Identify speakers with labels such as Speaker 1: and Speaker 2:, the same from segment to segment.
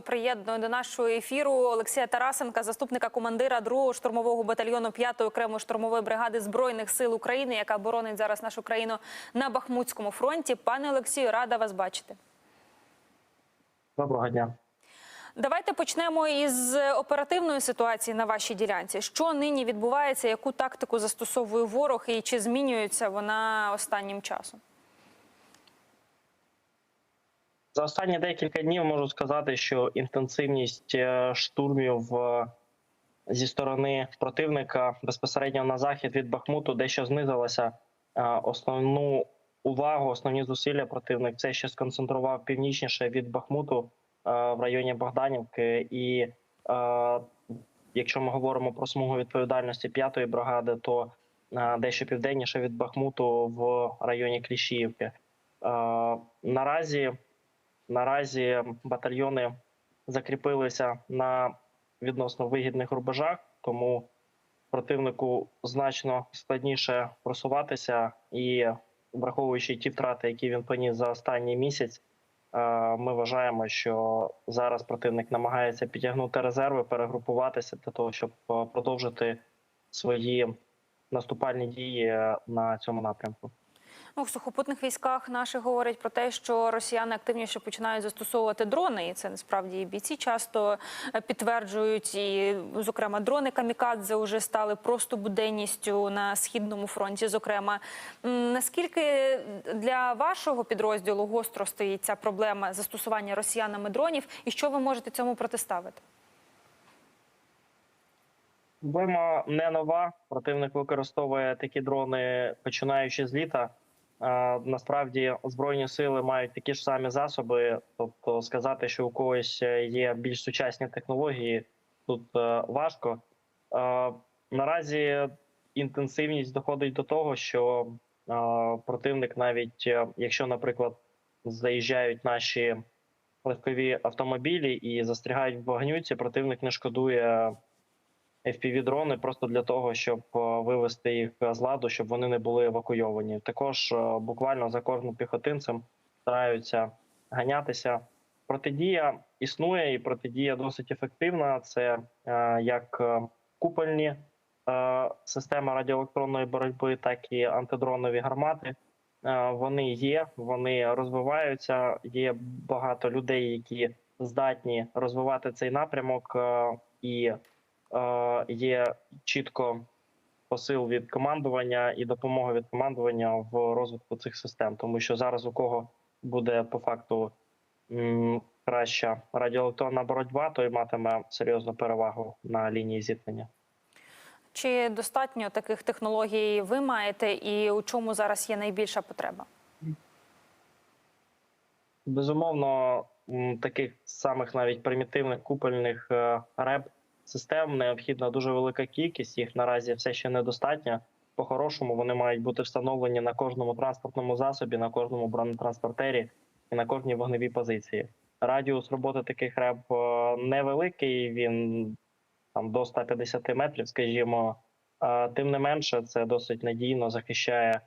Speaker 1: Приєдную до нашого ефіру Олексія Тарасенка, заступника командира 2-го штурмового батальйону 5-ї окремої штурмової бригади збройних сил України, яка боронить зараз нашу країну на Бахмутському фронті. Пане Олексію, рада вас бачити.
Speaker 2: Доброго дня.
Speaker 1: Давайте почнемо із оперативної ситуації на вашій ділянці. Що нині відбувається? Яку тактику застосовує ворог і чи змінюється вона останнім часом?
Speaker 2: За останні декілька днів можу сказати, що інтенсивність е, штурмів е, зі сторони противника безпосередньо на захід від Бахмуту дещо знизилася. Е, Основну увагу, основні зусилля противник це ще сконцентрував північніше від Бахмуту в районі Богданівки. І якщо ми говоримо про смугу відповідальності п'ятої бригади, то дещо південніше від Бахмуту в районі Кліщіївки. Наразі Наразі батальйони закріпилися на відносно вигідних рубежах, тому противнику значно складніше просуватися і враховуючи ті втрати, які він поніс за останній місяць. е, Ми вважаємо, що зараз противник намагається підтягнути резерви, перегрупуватися для того, щоб е, продовжити свої наступальні дії на цьому напрямку.
Speaker 1: Ну, в сухопутних військах наші говорять про те, що росіяни активніше починають застосовувати дрони, і це насправді і бійці часто е, підтверджують. І, зокрема, дрони камікадзе вже стали просто буденністю на східному фронті. Зокрема, наскільки для вашого підрозділу гостро стоїть ця проблема застосування росіянами дронів, і що ви можете цьому протиставити?
Speaker 2: Проблема не нова. Противник використовує такі дрони, починаючи з літа. Е, Насправді збройні сили мають такі ж самі засоби. Тобто, сказати, що у когось є більш сучасні технології, тут е, важко. Е, Наразі інтенсивність доходить до того, що е, противник, навіть е, якщо, наприклад, заїжджають наші легкові автомобілі і застрягають в вогнюці, противник не шкодує FPV-дрони просто для того, щоб е, вивести їх з ладу, щоб вони не були евакуйовані. Також е, буквально за кожним піхотинцем стараються ганятися. Протидія існує, і протидія досить ефективна. Це е, як купольні системи радіоелектронної боротьби, так і антидронові гармати. Вони є, вони розвиваються. Є багато людей, які здатні розвивати цей напрямок, і є чітко посил від командування і допомога від командування в розвитку цих систем, тому що зараз у кого буде по факту краща радіоелектронна боротьба, той матиме серйозну перевагу на лінії зіткнення.
Speaker 1: Чи достатньо таких технологій ви маєте, і у чому зараз є найбільша потреба?
Speaker 2: Безумовно, таких самих навіть примітивних купольних е, реп систем необхідна дуже велика кількість. Їх наразі все ще недостатньо. По-хорошому вони мають бути встановлені на кожному транспортному засобі, на кожному бронетранспортері і на кожній вогневій позиції. Радіус роботи таких реп е, невеликий. Він там до 150 метрів, скажімо. Тим не менше, це досить надійно захищає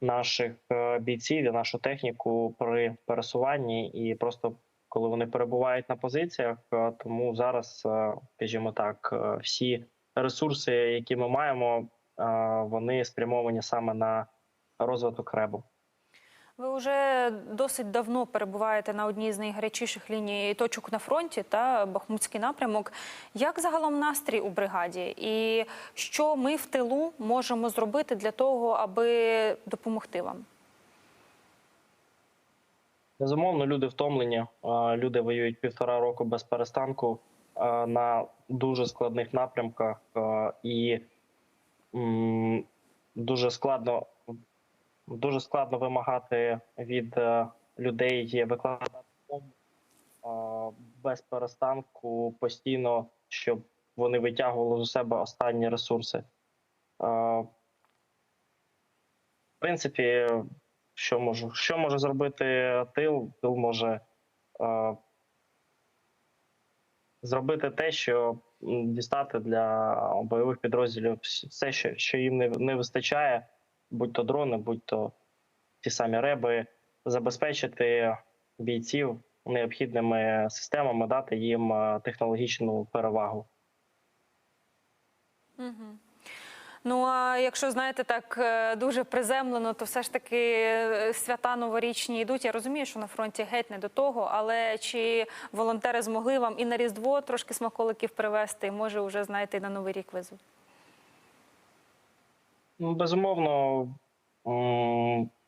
Speaker 2: наших е, бійців і нашу техніку при пересуванні, і просто коли вони перебувають на позиціях. е, Тому зараз, е, скажімо так, е, всі ресурси, які ми маємо, вони спрямовані саме на розвиток ребу.
Speaker 1: Ви вже досить давно перебуваєте на одній з найгарячіших ліній точок на фронті та Бахмутський напрямок. Як загалом настрій у бригаді, і що ми в тилу можемо зробити для того, аби допомогти вам?
Speaker 2: Безумовно, люди втомлені. Люди воюють півтора року без перестанку на дуже складних напрямках, і дуже складно, дуже складно вимагати від е, людей викладати без перестанку постійно, щоб вони витягували з себе останні ресурси. В принципі, що можу, що може зробити тил? Тил може е, зробити те, що дістати для бойових підрозділів все, що, що їм не, не вистачає, будь то дрони, будь то ті самі реби, забезпечити бійців необхідними системами, дати їм е, технологічну перевагу.
Speaker 1: Ну а якщо знаєте так е, дуже приземлено, то все ж таки е, свята новорічні йдуть. Я розумію, що на фронті геть не до того, але чи волонтери змогли вам і на Різдво трошки смаколиків привезти, може вже знаєте, і на Новий рік везуть?
Speaker 2: Ну, Безумовно,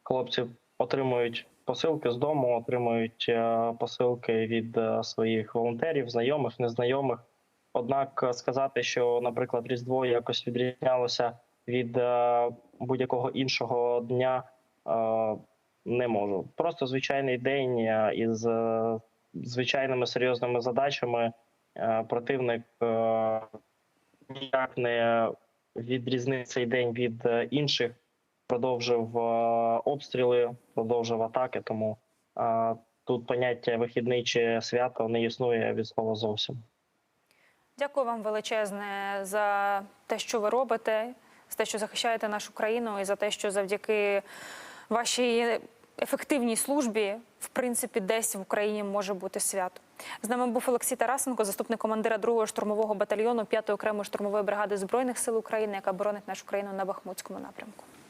Speaker 2: хлопці отримують посилки з дому, отримують е, посилки від своїх волонтерів, знайомих, незнайомих. Однак е, сказати, що, наприклад, Різдво якось відрізнялося від е, будь-якого іншого дня, е, не можу. Просто звичайний день із звичайними серйозними задачами. Противник ніяк не відрізнив цей день від інших, продовжив обстріли, продовжив атаки. Тому тут поняття вихідний чи свято не існує від слова зовсім.
Speaker 1: Дякую вам величезне за те, що ви робите, за те, що захищаєте нашу країну, і за те, що завдяки вашій ефективній службі, в принципі, десь в Україні може бути свято. З нами був Олексій Тарасенко, заступник командира 2-го штурмового батальйону 5-ї окремої штурмової бригади збройних сил України, яка боронить нашу країну на Бахмутському напрямку.